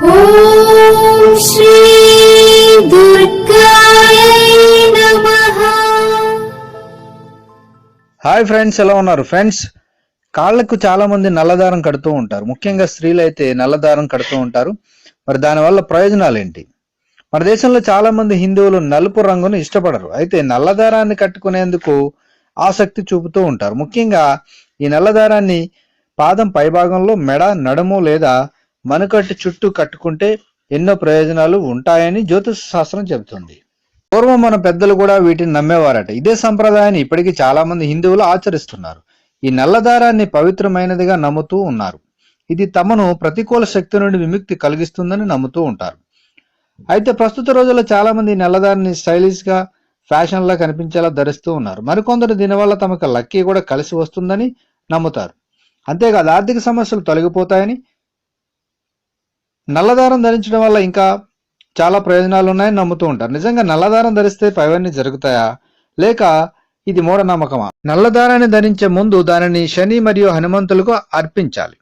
Hi friends ఎలా ఉన్నారు? Friends కాళ్ళకు చాలా మంది నల్లదారం కడుతూ ఉంటారు. ముఖ్యంగా స్త్రీలు అయితే నల్లదారం కడుతూ ఉంటారు. మరి దానివల్ల ప్రయోజనాలు ఏంటి మన దేశంలో చాలా మంది హిందువులు నలుపు రంగును ఇష్టపడరు. అయితే నల్లదారాన్ని కట్టుకునేందుకు ఆసక్తి చూపుతూ ఉంటారు. ముఖ్యంగా ఈ నల్లదారాన్ని పాదం పైభాగంలో మెడ నడుము లేదా మనుకట్టు చుట్టూ కట్టుకుంటే ఎన్నో ప్రయోజనాలు ఉంటాయని జ్యోతిష శాస్త్రం చెబుతుంది. పూర్వం మన పెద్దలు కూడా వీటిని నమ్మేవారట. ఇదే సంప్రదాయాన్ని ఇప్పటికీ చాలా మంది హిందువులు ఆచరిస్తున్నారు. ఈ నల్లదారాన్ని పవిత్రమైనదిగా నమ్ముతూ ఉన్నారు. ఇది తమను ప్రతికూల శక్తి నుండి విముక్తి కలిగిస్తుందని నమ్ముతూ ఉంటారు. అయితే ప్రస్తుత రోజుల్లో చాలా మంది నల్లదారిని స్టైలిష్గా ఫ్యాషన్ లా కనిపించేలా ధరిస్తూ ఉన్నారు. మరికొందరు దీనివల్ల తమకు లక్కీ కూడా కలిసి వస్తుందని నమ్ముతారు. అంతేకాదు ఆర్థిక సమస్యలు తొలగిపోతాయని నల్లదారం ధరించడం వల్ల ఇంకా చాలా ప్రయోజనాలు ఉన్నాయని నమ్ముతూ ఉంటారు. నిజంగా నల్లదారం ధరిస్తే పైవన్నీ జరుగుతాయా? లేక ఇది మూఢనమ్మకమా? నల్లదారాన్ని ధరించే ముందు దానిని శని మరియు హనుమంతులకు అర్పించాలి.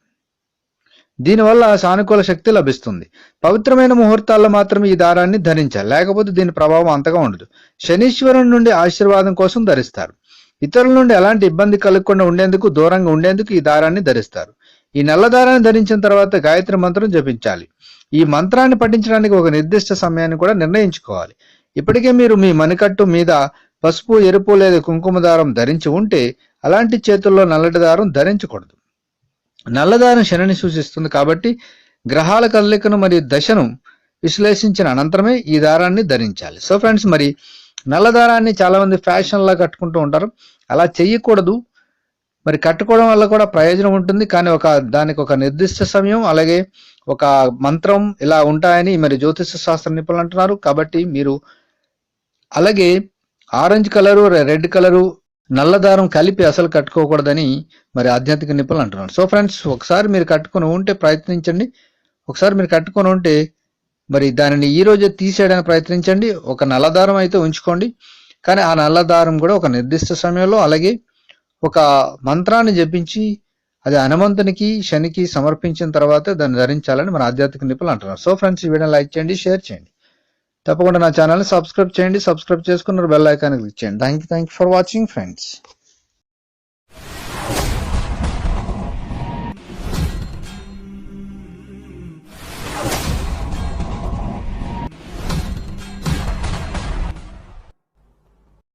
దీనివల్ల సానుకూల శక్తి లభిస్తుంది. పవిత్రమైన ముహూర్తాల్లో మాత్రమే ఈ దారాన్ని ధరించాలి. లేకపోతే దీని ప్రభావం అంతగా ఉండదు. శనీశ్వరుని నుండి ఆశీర్వాదం కోసం ధరిస్తారు. ఇతరుల నుండి ఎలాంటి ఇబ్బంది కలగకుండా ఉండేందుకు దూరంగా ఉండేందుకు ఈ దారాన్ని ధరిస్తారు. ఈ నల్లదారాన్ని ధరించిన తర్వాత గాయత్రి మంత్రం జపించాలి. ఈ మంత్రాన్ని పఠించడానికి ఒక నిర్దిష్ట సమయాన్ని కూడా నిర్ణయించుకోవాలి. ఇప్పటికే మీరు మీ మణికట్టు మీద పసుపు ఎరుపు లేదా కుంకుమ దారం ధరించి ఉంటే అలాంటి చేతుల్లో నల్లటి దారం ధరించకూడదు. నల్లదారం శనిని సూచిస్తుంది కాబట్టి గ్రహాల కదలికను మరియు దశను విశ్లేషించిన అనంతరమే ఈ దారాన్ని ధరించాలి. సో ఫ్రెండ్స్ మరి నల్ల దారాన్ని చాలా మంది కట్టుకుంటూ ఉంటారు. అలా చెయ్యకూడదు. మరి కట్టుకోవడం వల్ల కూడా ప్రయోజనం ఉంటుంది. కానీ ఒక దానికి ఒక నిర్దిష్ట సమయం అలాగే ఒక మంత్రం ఇలా ఉంటాయని మరి జ్యోతిష శాస్త్ర నిపుణులు అంటున్నారు. కాబట్టి మీరు అలాగే ఆరెంజ్ కలరు రెడ్ కలరు నల్ల దారం కలిపి అసలు కట్టుకోకూడదని మరి ఆధ్యాత్మిక నిపుణులు అంటున్నారు. సో ఫ్రెండ్స్ ఒకసారి మీరు కట్టుకొని ఉంటే ప్రయత్నించండి. ఒకసారి మీరు కట్టుకొని ఉంటే మరి దానిని ఈ రోజే తీసేయడానికి ప్రయత్నించండి. ఒక నల్లదారం అయితే ఉంచుకోండి. కానీ ఆ నల్లదారం కూడా ఒక నిర్దిష్ట సమయంలో అలాగే ఒక మంత్రాన్ని జపించి అది హనుమంతునికి శనికి సమర్పించిన తర్వాత దాన్ని ధరించాలని మన ఆధ్యాత్మిక నిపుణులు అంటున్నారు. సో ఫ్రెండ్స్ ఈ వీడియో లైక్ చేయండి షేర్ చేయండి. తప్పకుండా నా ఛానల్ని సబ్స్క్రైబ్ చేయండి సబ్స్క్రైబ్ చేసుకున్నారు బెల్ ఐకాన్ క్లిక్ చేయండి. Thank you thank you for watching friends.